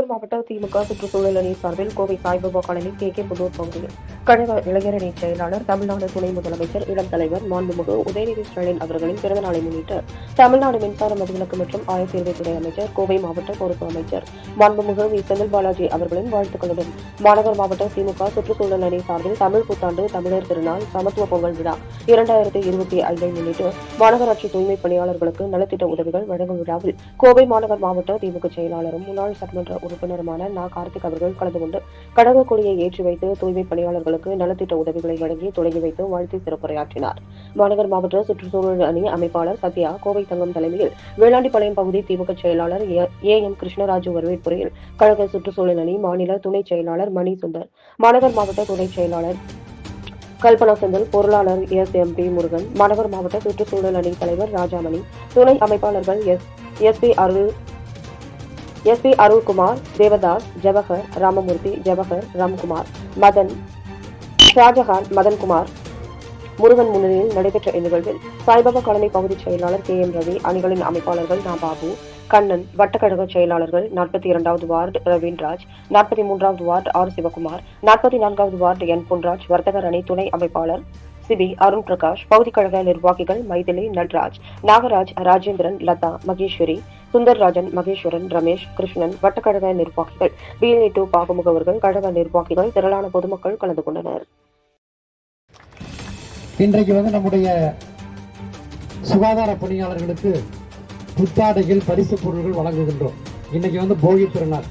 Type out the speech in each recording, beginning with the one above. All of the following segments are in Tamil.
மாநகர் மாவட்ட திமுக சுற்றுச்சூழல் அணி சார்பில் Kovai Saibaba colony K K Pudur பகுதியில் கழக இளைஞரணி செயலாளர் தமிழ்நாடு துணை முதலமைச்சர் இளம் தலைவர் மாண்புமிகு உதயநிதி ஸ்டாலின் அவர்களின் பிறந்தநாளை முன்னிட்டு தமிழ்நாடு மின்சார மதுவிலக்கு மற்றும் ஆயத்தீர்வைத்துறை அமைச்சர் கோவை மாவட்ட பொறுப்பு அமைச்சர் மாண்புமிகு வி. செந்தில் பாலாஜி அவர்களின் வாழ்த்துக்களுடன் மாநகர் மாவட்ட திமுக சுற்றுச்சூழல் அணி சார்பில் தமிழ் புத்தாண்டு தமிழர் திருநாள் சமத்துவ பொங்கல் விழா இரண்டாயிரத்தி இருபத்தி ஐந்தை முன்னிட்டு மாநகராட்சி தூய்மை பணியாளர்களுக்கு நலத்திட்ட உதவிகள் வழங்கும் விழாவில் கோவை மாநகர் மாவட்ட திமுக செயலாளரும் முன்னாள் சட்டமன்ற உறுப்பினருமான நா. கார்த்திக் அவர்கள் கலந்து கொண்டு கடக கொடியை ஏற்றி வைத்து தூய்மை பணியாளர்களுக்கு நலத்திட்ட உதவிகளை வழங்கி தொடங்கி வைத்து வாழ்த்து சிறப்புரையாற்றினார். மாநகர் மாவட்ட சுற்றுச்சூழல் அணி அமைப்பாளர் சத்யா கோவை தங்கம் தலைமையில் வேளாண்டிப்பாளையம் பகுதி திமுக செயலாளர் ஏ எம். கிருஷ்ணராஜு வரவேற்புரையில் கழக சுற்றுச்சூழல் அணி மாநில துணை செயலாளர் மணி சுந்தர் மாநகர் மாவட்ட துணை செயலாளர் கல்பனா செந்தில் பொருளாளர் எஸ். எம். பி. முருகன் மாநகர் மாவட்ட சுற்றுச்சூழல் அணி தலைவர் ராஜாமணி துணை அமைப்பாளர்கள் S S. P. Arul S P Arulkumar Devadas Jawahar Ramamurthy Jawahar Ramkumar Madan Shajahan Madankumar Murugan முன்னிலையில் நடைபெற்ற இந்நிகழ்வில் சாய்பாபா காலனி பகுதி செயலாளர் கே எம் ரவி அணிகளின் அமைப்பாளர்கள் நா பாபு கண்ணன் வட்டக்கழக செயலாளர்கள் நாற்பத்தி இரண்டாவது வார்டு ரவீன்ராஜ் நாற்பத்தி மூன்றாவது வார்டு ஆர் சிவகுமார் நாற்பத்தி நான்காவது வார்டு என் பொன்ராஜ் வர்த்தகர் அணி துணை அமைப்பாளர் சிபி அருண் பிரகாஷ் பகுதிக்கழக நிர்வாகிகள் மைதிலி நட்ராஜ் நாகராஜ் ராஜேந்திரன் லதா மகேஸ்வரி சுந்தர்ராஜன் மகேஸ்வரன் ரமேஷ் கிருஷ்ணன் வட்டக்கழக நிர்வாகிகள் பிஎல்ஏ டூ பாகமுகவர்கள் கழக நிர்வாகிகள் திரளான பொதுமக்கள் கலந்து கொண்டனர். இன்றைக்கு வந்து நம்முடைய சுகாதார பணியாளர்களுக்கு புத்தாடைகள் பரிசு பொருள்கள் வழங்குகின்றோம். இன்னைக்கு வந்து போகி திருநாள்.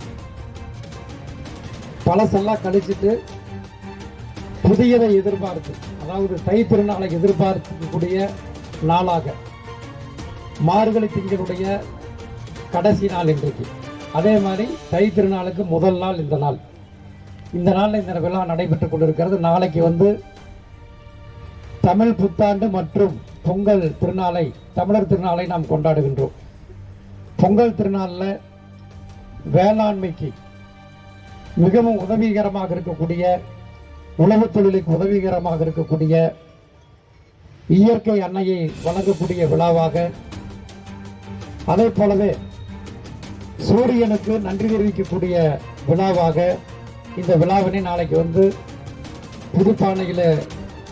பழசெல்லாம் கழிச்சிட்டு புதியதை எதிர்பார்த்து அதாவது தை திருநாளை எதிர்பார்க்கக்கூடிய நாளாக மார்கழி திங்களுடைய கடைசி நாள் இன்றைக்கு. அதே மாதிரி தை திருநாளுக்கு முதல் நாள் இந்த நாள். இந்த நாளில் இந்த விழா நடைபெற்றுக் கொண்டிருக்கிறது. நாளைக்கு வந்து தமிழ் புத்தாண்டு மற்றும் பொங்கல் திருநாளை தமிழர் திருநாளை நாம் கொண்டாடுகின்றோம். பொங்கல் திருநாளில் வேளாண்மைக்கு மிகவும் உதவிகரமாக இருக்கக்கூடிய உழவு தொழிலுக்கு உதவிகரமாக இருக்கக்கூடிய இயற்கை அன்னையை வழங்கக்கூடிய விழாவாக அதே போலவே சூரியனுக்கு நன்றி தெரிவிக்கக்கூடிய விழாவாக இந்த விழாவினை நாளைக்கு வந்து புதுப்பானையில்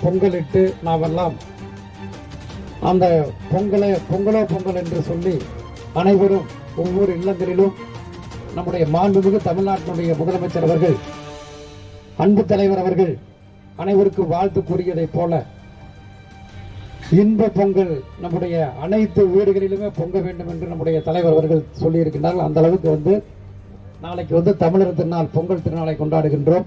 பொங்கலிட்டு நாமெல்லாம் அந்த பொங்கலை பொங்கலோ பொங்கல் என்று சொல்லி அனைவரும் ஒவ்வொரு இல்லங்களிலும் நம்முடைய மாண்புமிகு தமிழ்நாட்டினுடைய முதலமைச்சர் அவர்கள் அன்பு தலைவர் அவர்கள் அனைவருக்கும் வாழ்த்து கூறியதைப் போல இன்ப பொங்கல் நம்முடைய அனைத்து வீடுகளிலுமே பொங்க வேண்டும் என்று நம்முடைய தலைவர் அவர்கள் சொல்லியிருக்கின்றார்கள். அந்த அளவுக்கு வந்து நாளைக்கு வந்து தமிழர் திருநாள் பொங்கல் திருநாளை கொண்டாடுகின்றோம்.